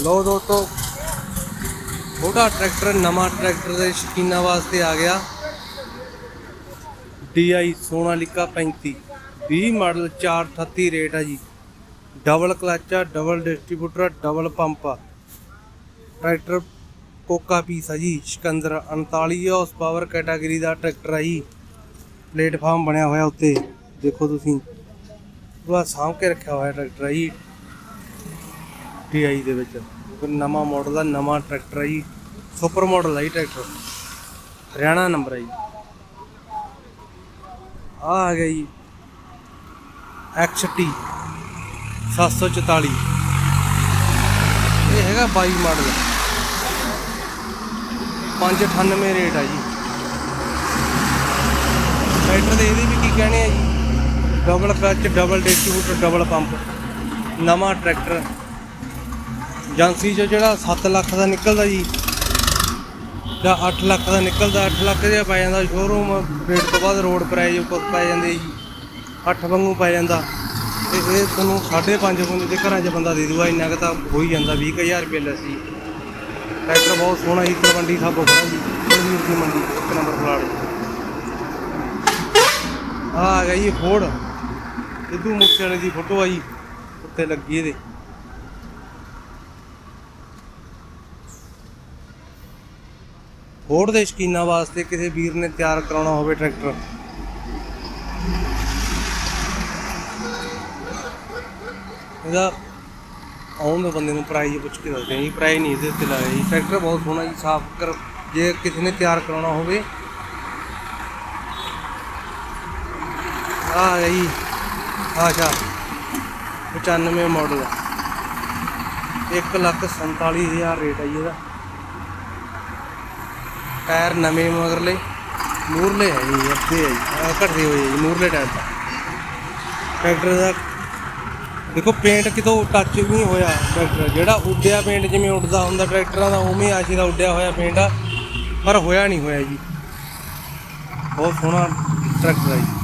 ਲੋ ਦੋਸਤੋ, ਛੋਟਾ ਟਰੈਕਟਰ, ਨਵਾਂ ਟਰੈਕਟਰ ਦੇ ਸ਼ਕੀਨਾ ਵਾਸਤੇ ਆ ਗਿਆ। DI ਸੋਨਾਲੀਕਾ 35 20 ਮਾਡਲ 438 ਰੇਟ ਆ ਜੀ। ਡਬਲ ਕਲਚ ਆ ਡਬਲ ਡਿਸਟ੍ਰੀਬਿਊਟਰ ਆ ਡਬਲ ਪੰਪ ਆ। ਟਰੈਕਟਰ ਕੋਕਾ ਪੀਸ ਆ ਜੀ, ਸਿਕੰਦਰ 39 ਹਾਰਸ ਪਾਵਰ ਕੈਟਾਗਰੀ ਦਾ ਟਰੈਕਟਰ ਆ ਜੀ। ਪਲੇਟਫਾਰਮ ਬਣਿਆ ਹੋਇਆ ਉੱਤੇ, ਦੇਖੋ ਤੁਸੀਂ। ਪੂਰਾ ਸਾਂਭ ਕੇ ਰੱਖਿਆ ਹੋਇਆ ਟਰੈਕਟਰ ਆ ਜੀ। TI ਦੇ ਵਿੱਚ। ਕੋਈ ਨਵਾਂ ਮਾਡਲ ਦਾ ਨਵਾਂ ਟਰੈਕਟਰ ਹੈ ਜੀ। ਸੁਪਰ ਮਾਡਲ ਹੈ ਜੀ ਟਰੈਕਟਰ ਹਰਿਆਣਾ ਨੰਬਰ ਹੈ ਜੀ। ਆ ਆ ਗਿਆ ਜੀ। XT 744 ਇਹ ਹੈਗਾ 22 ਮਾਡਲ। 598 ਰੇਟ ਆ ਜੀ। ਟਰੈਕਟਰ ਦੇ ਇਹਦੇ ਵੀ ਕੀ ਕਹਿਣੇ ਆ ਜੀ? Double clutch double distributor double pump ਨਵਾਂ ਟਰੈਕਟਰ ਏਜੰਸੀ ਚੋਂ ਜਿਹੜਾ 7 ਲੱਖ ਦਾ ਨਿਕਲਦਾ ਜੀ, ਜਾਂ 8 ਲੱਖ ਦਾ ਨਿਕਲਦਾ 8 ਲੱਖ ਦਾ ਪੈ ਜਾਂਦਾ ਸ਼ੋਰੂਮ ਰੇਟ ਤੋਂ ਬਾਅਦ ਰੋਡ ਪ੍ਰਾਈਜ਼ ਉੱਪਰ ਪੈ ਜਾਂਦੇ ਜੀ 8 ਵਾਂਗੂ ਪੈ ਜਾਂਦਾ। ਤੇ ਇਹ ਤੁਹਾਨੂੰ 5.5 ਗੁੰਜ ਦੇ ਘਰਾਂ 'ਚ ਬੰਦਾ ਦੇ ਦੂਗਾ, ਇੰਨਾ ਕੁ ਤਾਂ ਹੋ ਹੀ ਜਾਂਦਾ 20000 ਰੁਪਏ ਲੱਸੀ ਟਰੈਕਟਰ ਬਹੁਤ ਸੋਹਣਾ ਜੀ ਤਲਵੰਡੀ ਸਭ ਖੜਾ ਜੀ ਵੀਰ ਦੀ ਮੰਡੀ, ਇੱਕ ਨੰਬਰ ਪਲਾਟ ਆ ਆ ਜੀ ਫੋੜ ਸਿੱਧੂ ਮੂਸੇ ਵਾਲੇ ਦੀ ਫੋਟੋ ਆ ਜੀ ਉੱਤੇ ਲੱਗੀ ਇਹਦੇ। ਫੋੜ ਦੇ ਸ਼ਕੀਨਾਂ ਵਾਸਤੇ ਕਿਸੇ ਵੀਰ ਨੇ ਤਿਆਰ ਕਰਾਉਣਾ ਹੋਵੇ ਟਰੈਕਟਰ? ਇਹਦਾ ਆਉਣ ਦੇ ਬੰਦੇ ਨੂੰ ਪ੍ਰਾਈਜ਼ ਪੁੱਛ ਕੇ ਦੱਸਦੇ ਆ ਜੀ ਪ੍ਰਾਈਜ਼ ਨਹੀਂ ਇਹਦੇ ਉੱਤੇ ਲਾਇਆ ਜੀ। ਟਰੈਕਟਰ ਬਹੁਤ ਸੋਹਣਾ ਜੀ, ਸਾਫ਼ ਕਰ ਜੇ ਕਿਸੇ ਨੇ ਤਿਆਰ ਕਰਾਉਣਾ ਹੋਵੇ। ਆ ਗਿਆ ਜੀ ਆਸ਼ਾ 95 ਮਾਡਲ 147000 ਰੇਟ ਆ ਜੀ ਇਹਦਾ। ਟਾਇਰ ਨਵੇਂ ਮਗਰਲੇ ਮੂਰਲੇ ਹੈ ਜੀ ਅੱਧੇ ਹੈ ਜੀ ਘਟਦੇ ਹੋਏ ਜੀ ਮੂਰਲੇ ਟਾਇਰ। ਦਾ ਟਰੈਕਟਰ ਦਾ ਦੇਖੋ ਪੇਂਟ ਕਿਤੋਂ ਟੱਚ ਨਹੀਂ ਹੋਇਆ ਟਰੈਕਟਰ, ਜਿਹੜਾ ਉੱਡਿਆ ਪੇਂਟ ਜਿਵੇਂ ਉੱਡਦਾ ਹੁੰਦਾ ਟਰੈਕਟਰਾਂ ਦਾ, ਉਵੇਂ ਆਸ਼ੀ ਦਾ ਉੱਡਿਆ ਹੋਇਆ ਪੇਂਟ ਆ, ਪਰ ਹੋਇਆ ਨਹੀਂ ਹੋਇਆ ਜੀ। ਬਹੁਤ ਸੋਹਣਾ ਟਰੈਕਟਰ ਹੈ ਜੀ।